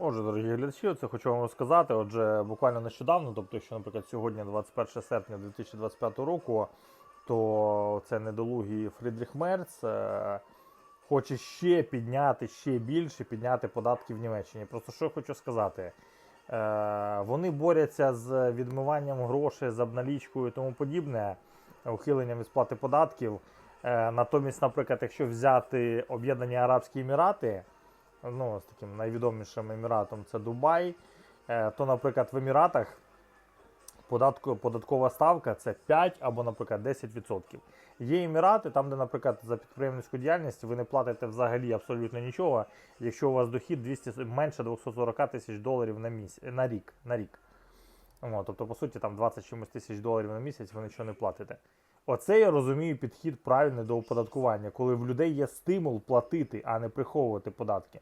Отже, дорогі глядачі, це хочу вам розказати. Отже, буквально нещодавно, тобто, що, наприклад, сьогодні, 21 серпня 2025 року, то це недолугий Фрідріх Мерц е, хоче ще підняти, ще більше підняти податки в Німеччині. Просто що я хочу сказати. Е, вони борються з відмиванням грошей, з обналічкою і тому подібне, ухиленням від сплати податків. Е, натомість, наприклад, якщо взяти Об'єднані Арабські Емірати, ну, з таким найвідомішим еміратом це Дубай, е, то, наприклад, в Еміратах податку, податкова ставка це 5 або, наприклад, 10%. Є емірати, там, де, наприклад, за підприємницьку діяльність ви не платите взагалі абсолютно нічого, якщо у вас дохід 200, менше 240 тисяч доларів на, місяць, на рік. На рік. О, тобто, по суті, там 20 чимось тисяч доларів на місяць ви нічого не платите. Оце я розумію підхід правильний до оподаткування, коли в людей є стимул платити, а не приховувати податки.